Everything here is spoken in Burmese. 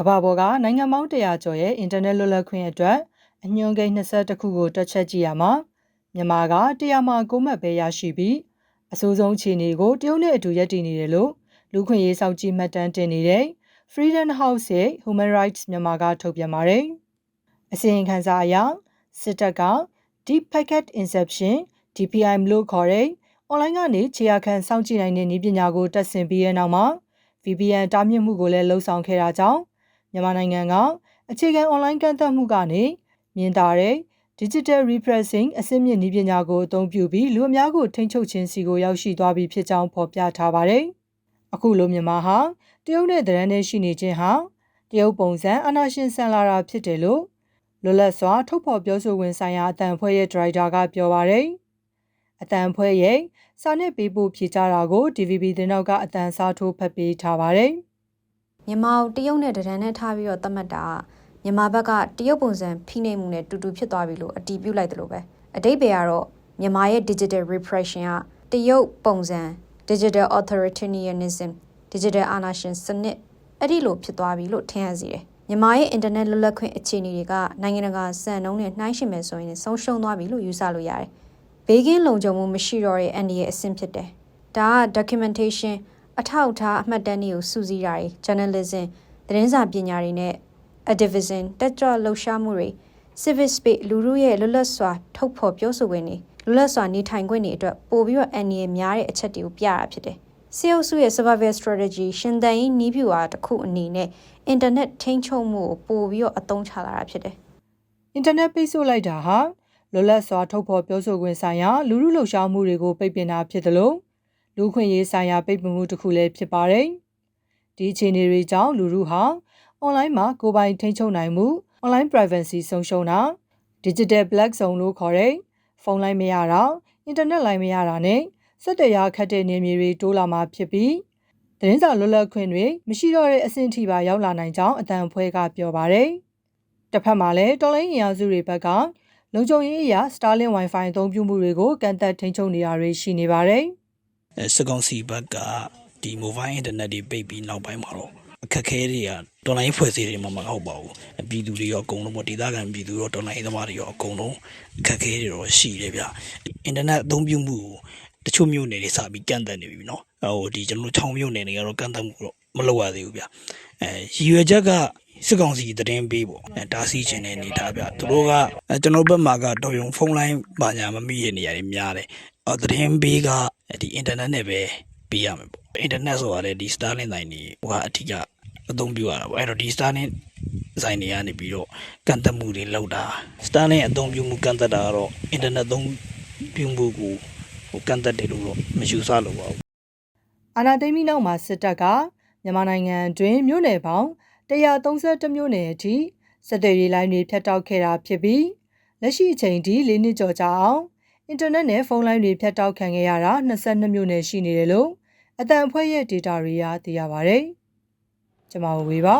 ကမ္ဘာပေါ်ကနိုင်ငံပေါင်း100ကျော်ရဲ့အင်တာနက်လွတ်လပ်ခွင့်အတွက်အညွှန်းကိန်း22ခုကိုတွက်ချက်ကြည့်ရမှာမြန်မာက100မှာ9မှတ်ပဲရရှိပြီးအဆိုးဆုံးအခြေအနေကိုတရုတ်နဲ့အတူရပ်တည်နေတယ်လို့လူခွင့်ရေးစောင့်ကြည့်မှတ်တမ်းတင်နေတဲ့ Freedom House ရဲ့ Human Rights မြန်မာကထုတ်ပြန်ပါတယ်။အစီရင်ခံစာအရစစ်တပ်က Deep Packet Inception DPI လို့ခေါ်တဲ့ online ကနေခြေရာခံစောင့်ကြည့်နိုင်တဲ့နည်းပညာကိုတက်ဆင်ပြီးတဲ့နောက်မှာ VPN တားမြစ်မှုကိုလည်းလှုံ့ဆော်ခဲ့တာကြောင့် မြန်မာနိုင်ငံကအခြေခံ online ကန့်သတ်မှုကနေမြင်သာတဲ့ digital repressing အစစ်မြစ်နည်းပညာကိုအသုံးပြုပြီးလူအများကိုထိန်းချုပ်ခြင်းစီကိုရောက်ရှိသွားပြီဖြစ်ကြောင်းဖော်ပြထားပါတယ်။အခုလိုမြန်မာဟာတရုတ်နဲ့တရန်နဲ့ရှိနေခြင်းဟာတရုတ်ပုံစံအနာရှင်ဆန်လာတာဖြစ်တယ်လို့လွတ်လပ်စွာထုတ်ဖော်ပြောဆိုဝင်ဆိုင်ရာအတန်ဖွဲ့ရဲ့ဒရိုက်တာကပြောပါတယ်။အတန်ဖွဲ့ရဲ့စာနဲ့ပေးပို့ဖြေကြတာကို DVB တင်တော့ကအတန်စားထိုးဖတ်ပေးထားပါတယ်။ မြန်မာကိုတရုတ်နဲ့တရန်နဲ့ထားပြီးတော့သတ်မှတ်တာကမြန်မာဘက်ကတရုတ်ပုံစံဖိနှိပ်မှုနဲ့တူတူဖြစ်သွားပြီလို့အတီးပြုတ်လိုက်တယ်လို့ပဲအတိတ်ပဲကတော့မြန်မာရဲ့ digital repression ကတရုတ်ပုံစံ digital authoritarianism digital အာဏာရှင်စနစ်အဲ့ဒီလိုဖြစ်သွားပြီလို့ထင်ရစီတယ်မြန်မာရဲ့ internet လွတ်လပ်ခွင့်အခြေအနေတွေကနိုင်ငံတကာစံနှုန်းနဲ့နှိုင်းယှဉ်မယ်ဆိုရင်ဆုံးရှုံးသွားပြီလို့ယူဆလို့ရတယ်ဘေးကင်းလုံခြုံမှုမရှိတော့တဲ့ NDA အဆင့်ဖြစ်တယ်ဒါက documentation အထောက်အထားအမှတ်တမ်းတွေကိုစူးစီးတာတွေ journalism သတင်းစာပညာတွေနဲ့ activism တက်ကြွလှုပ်ရှားမှုတွေ civic space လူမှုရဲ့လွတ်လပ်စွာထုတ်ဖော်ပြောဆိုခွင့်တွေလွတ်လပ်စွာနေထိုင်ခွင့်တွေအတွက်ပို့ပြီးတော့အန်ရများတဲ့အချက်တွေကိုပြတာဖြစ်တယ်။စီအုပ်စုရဲ့ survival strategy ရှင်သန်ရေးနည်းဗျူဟာတစ်ခုအနေနဲ့ internet ထိန်းချုပ်မှုကိုပို့ပြီးတော့အသုံးချလာတာဖြစ်တယ်အင်တာနက်ပိတ်ဆို့လိုက်တာဟာလွတ်လပ်စွာထုတ်ဖော်ပြောဆိုခွင့်ဆိုင်ရာလူမှုလှုပ်ရှားမှုတွေကိုပိတ်ပင်တာဖြစ်တယ်လို့ လူခွင့်ရေးဆိုင်ရာပိတ်ပင်မှုတစ်ခုလည်းဖြစ်ပါတယ်။ဒီအခြေအနေတွေကြောင့်လူမှုဟာအွန်လိုင်းမှာကိုယ်ပိုင်ထိန်းချုပ်နိုင်မှု online privacy ဆုံးရှုံးတာ digital black zone လို့ခေါ်တဲ့ဖုန်းလိုင်းမရတာအင်တာနက်လိုင်းမရတာနဲ့စက်တရားခတ်တဲ့နေမြေတွေတိုးလာမှာဖြစ်ပြီးသတင်းစာလွတ်လပ်ခွင့်တွေမရှိတော့တဲ့အဆင့်ထိပါရောက်လာနိုင်ကြောင်းအတန်ဖွဲကပြောပါတယ်။တစ်ဖက်မှာလည်းတော်လိုင်းအင်အားစုတွေဘက်ကလုံခြုံရေးအရာ Starlink Wi-Fi အသုံးပြုမှုတွေကိုကန့်သက်ထိန်းချုပ်နေတာတွေရှိနေပါတယ်။ အဲစကောင်စီဘက်ကဒီ mobile internet တွေပိတ်ပြီးနောက်ပိုင်းမှာတော့အခက်ခဲတွေကတော်လိုင်းဖွဲ့စည်းတွေမှမဟုတ်ပါဘူးပြည်သူတွေရောအကုန်လုံးပေါ့ဒေသခံပြည်သူရောတော်လိုင်းသမားတွေရောအကုန်လုံးအခက်ခဲတွေတော့ရှိတယ်ဗျအင်တာနက်အသုံးပြုမှုကိုတချို့မြို့နယ်တွေစပြီးကန့်သက်နေပြီနော်ဟိုဒီကျွန်တော်တို့6မြို့နယ်တွေကတော့ကန့်သက်မှုတော့မလုပ်ရသေးဘူးဗျအဲရည်ရွယ်ချက်က စစ်ကောင်စီတည်င်းပေးပေါ့အဲတားဆီးခြင်းနဲ့နေထားဗျသူတို့ကအဲကျွန်တော်ဘက်မှာကတော်ရုံဖုန်းလိုင်းပါညာမမိရနေရတယ်များတယ်အော်တည်င်းပေးကဒီအင်တာနက်နဲ့ပဲပေးရမယ်ပေါ့အင်တာနက်ဆိုတာလေဒီ Starlink တိုင်းနေဟိုကအထူးအသုံးပြုရတာပေါ့အဲ့တော့ဒီ Starlink ဆိုင်တွေကနေပြီးတော့ကန့်သက်မှုတွေလောက်တာ Starlink အသုံးပြုမှုကန့်သက်တာကတော့ internet သုံးပြုမှုကိုဟိုကန့်သက်တယ်လို့တော့မယူဆလို့ပါဘူးအာဏာသိမ်းပြီးနောက်မှာစစ်တပ်ကမြန်မာနိုင်ငံအတွင်းမြို့နယ်ပေါင်း 132မြို့နယ်အထိစစ်တေးရေးလိုင်းတွေဖြတ်တောက်ခဲ့တာဖြစ်ပြီးလက်ရှိအချိန်ထိ၄နှစ်ကျော်ကြာအောင်အင်တာနက်နဲ့ဖုန်းလိုင်းတွေဖြတ်တောက်ခံခဲ့ရတာ22မြို့နယ်ရှိနေတယ်လို့အတန်အဖွဲ့ရဲ့ data တွေကသိရပါဗျ။ကျွန်မဝေပါ